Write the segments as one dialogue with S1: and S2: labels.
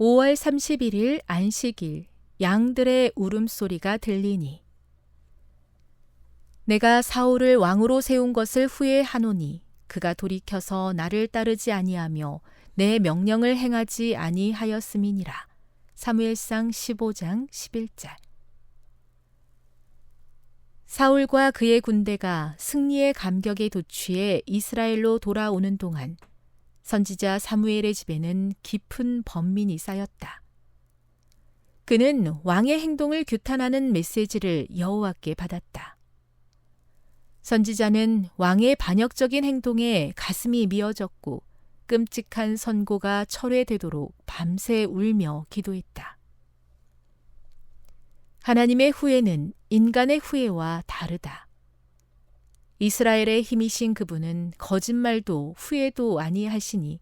S1: 5월 31일 안식일 양들의 울음소리가 들리니 내가 사울을 왕으로 세운 것을 후회하노니 그가 돌이켜서 나를 따르지 아니하며 내 명령을 행하지 아니하였음이니라. 사무엘상 15장 11절 사울과 그의 군대가 승리의 감격에 도취해 이스라엘로 돌아오는 동안 선지자 사무엘의 집에는 깊은 번민이 쌓였다. 그는 왕의 행동을 규탄하는 메시지를 여호와께 받았다. 선지자는 왕의 반역적인 행동에 가슴이 미어졌고 끔찍한 선고가 철회되도록 밤새 울며 기도했다. 하나님의 후회는 인간의 후회와 다르다. 이스라엘의 힘이신 그분은 거짓말도 후회도 아니하시니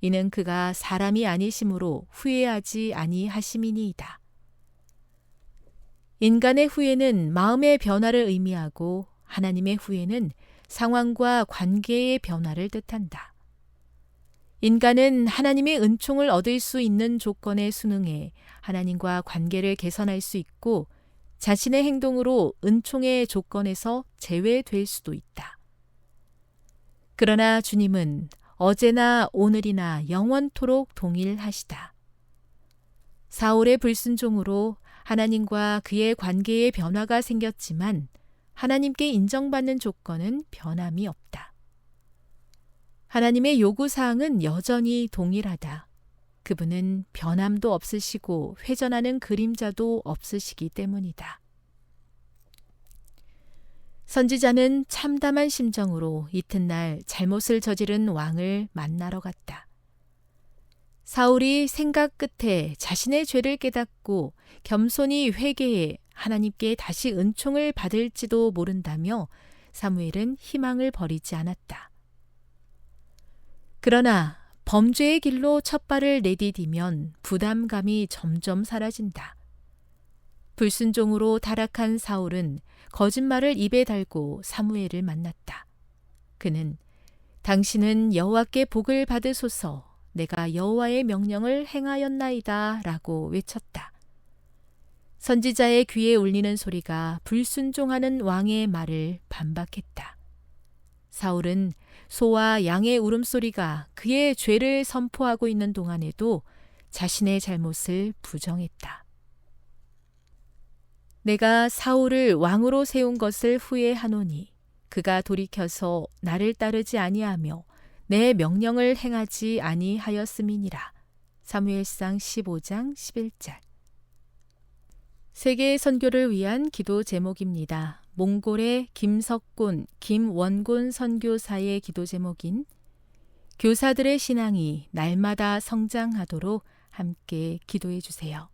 S1: 이는 그가 사람이 아니심으로 후회하지 아니하심이니이다. 인간의 후회는 마음의 변화를 의미하고 하나님의 후회는 상황과 관계의 변화를 뜻한다. 인간은 하나님의 은총을 얻을 수 있는 조건에 순응해 하나님과 관계를 개선할 수 있고 자신의 행동으로 은총의 조건에서 제외될 수도 있다. 그러나 주님은 어제나 오늘이나 영원토록 동일하시다. 사울의 불순종으로 하나님과 그의 관계에 변화가 생겼지만 하나님께 인정받는 조건은 변함이 없다. 하나님의 요구사항은 여전히 동일하다. 그분은 변함도 없으시고 회전하는 그림자도 없으시기 때문이다. 선지자는 참담한 심정으로 이튿날 잘못을 저지른 왕을 만나러 갔다. 사울이 생각 끝에 자신의 죄를 깨닫고 겸손히 회개해 하나님께 다시 은총을 받을지도 모른다며 사무엘은 희망을 버리지 않았다. 그러나 범죄의 길로 첫 발을 내디디면 부담감이 점점 사라진다. 불순종으로 타락한 사울은 거짓말을 입에 달고 사무엘을 만났다. 그는 당신은 여호와께 복을 받으소서 내가 여호와의 명령을 행하였나이다 라고 외쳤다. 선지자의 귀에 울리는 소리가 불순종하는 왕의 말을 반박했다. 사울은 소와 양의 울음소리가 그의 죄를 선포하고 있는 동안에도 자신의 잘못을 부정했다. 내가 사울을 왕으로 세운 것을 후회하노니 그가 돌이켜서 나를 따르지 아니하며 내 명령을 행하지 아니하였음이니라. 사무엘상 15장 11절 세계 선교를 위한 기도 제목입니다. 몽골의 김석곤, 김원곤 선교사의 기도 제목인 교사들의 신앙이 날마다 성장하도록 함께 기도해 주세요.